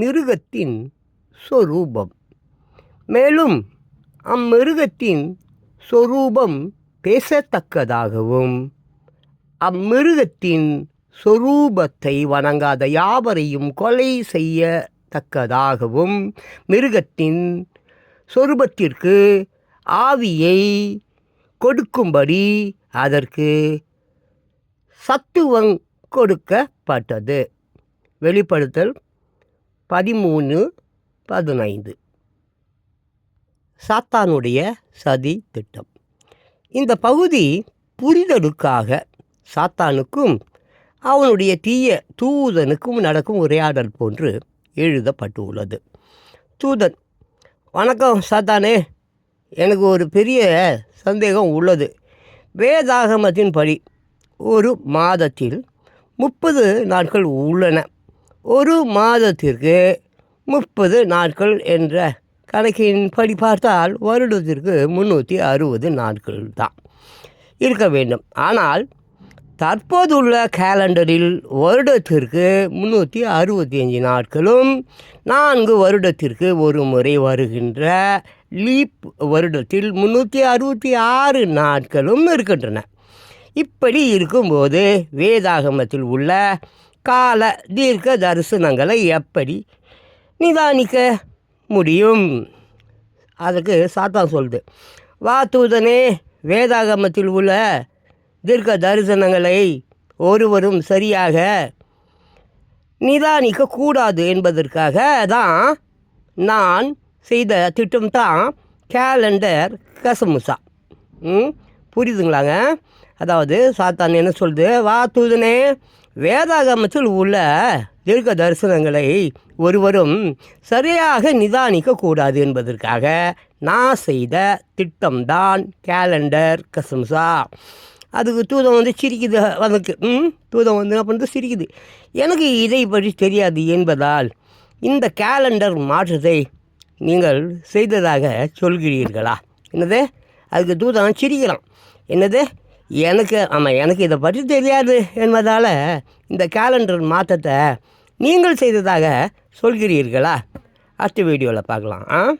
மிருகத்தின் சொரூபம். மேலும் அம்மிருகத்தின் சொரூபம் பேசத்தக்கதாகவும் அம்மிருகத்தின் சொரூபத்தை வணங்காத யாவரையும் கொலை செய்யத்தக்கதாகவும் மிருகத்தின் சொரூபத்திற்கு ஆவியை கொடுக்கும்படி அதற்கு சத்துவம் கொடுக்கப்பட்டது. வெளிப்படுத்தல் பதிமூணு பதினைந்து. சாத்தானுடைய சதி திட்டம். இந்த பகுதி புரிதலுக்காக சாத்தானுக்கும் அவனுடைய தீய தூதனுக்கும் நடக்கும் உரையாடல் போன்று எழுதப்பட்டுள்ளது. தூதன் வணக்கம் சாத்தானே. எனக்கு ஒரு பெரிய சந்தேகம் உள்ளது. வேதாகமத்தின்படி ஒரு மாதத்தில் முப்பது நாட்கள் உள்ளன. ஒரு மாதத்திற்கு முப்பது நாட்கள் என்ற கணக்கின்படி பார்த்தால் வருடத்திற்கு முந்நூற்றி அறுபது நாட்கள் தான் இருக்க வேண்டும். ஆனால் தற்போதுள்ள கேலண்டரில் வருடத்திற்கு முந்நூற்றி அறுபத்தி அஞ்சு நாட்களும் நான்கு வருடத்திற்கு ஒரு முறை வருகின்ற லீப் வருடத்தில் முந்நூற்றி அறுபத்தி ஆறு நாட்களும் இருக்கின்றன. இப்படி இருக்கும்போது வேதாகமத்தில் உள்ள கால தீர்க்க தரிசனங்களை எப்படி நிதானிக்க முடியும்? அதுக்கு சாத்தான் சொல்லுது. வாத்துதனே வேதாகமத்தில் உள்ள தீர்க்க தரிசனங்களை ஒருவரும் சரியாக நிதானிக்க கூடாது என்பதற்காக தான் நான் செய்த திட்டம் தான் கேலண்டர் கசமுசா. ம் புரியுதுங்களாங்க? அதாவது சாத்தான் என்ன சொல்லுது? வாத்துதனே வேதாகமத்தில் உள்ள தீர்க்க தரிசனங்களை ஒருவரும் சரியாக நிதானிக்கக்கூடாது என்பதற்காக நான் செய்த திட்டம்தான் கேலண்டர் கசம்சா. அதுக்கு தூதம் வந்து சிரிக்குது அதுக்கு ம் தூதம் வந்து என்ன பண்ணுறது சிரிக்குது. எனக்கு இதை பற்றி தெரியாது என்பதால் இந்த கேலண்டர் மாற்றத்தை நீங்கள் செய்ததாக சொல்கிறீர்களா? என்னது? அதுக்கு தூதம் சிரிக்கிறான். என்னது? எனக்கு ஆமாம் எனக்கு இதை பற்றி தெரியாது என்பதால் இந்த கேலண்டர் மாற்றத்தை நீங்கள் செய்ததாக சொல்கிறீர்களா? அடுத்த வீடியோவில் பார்க்கலாம். ஆ?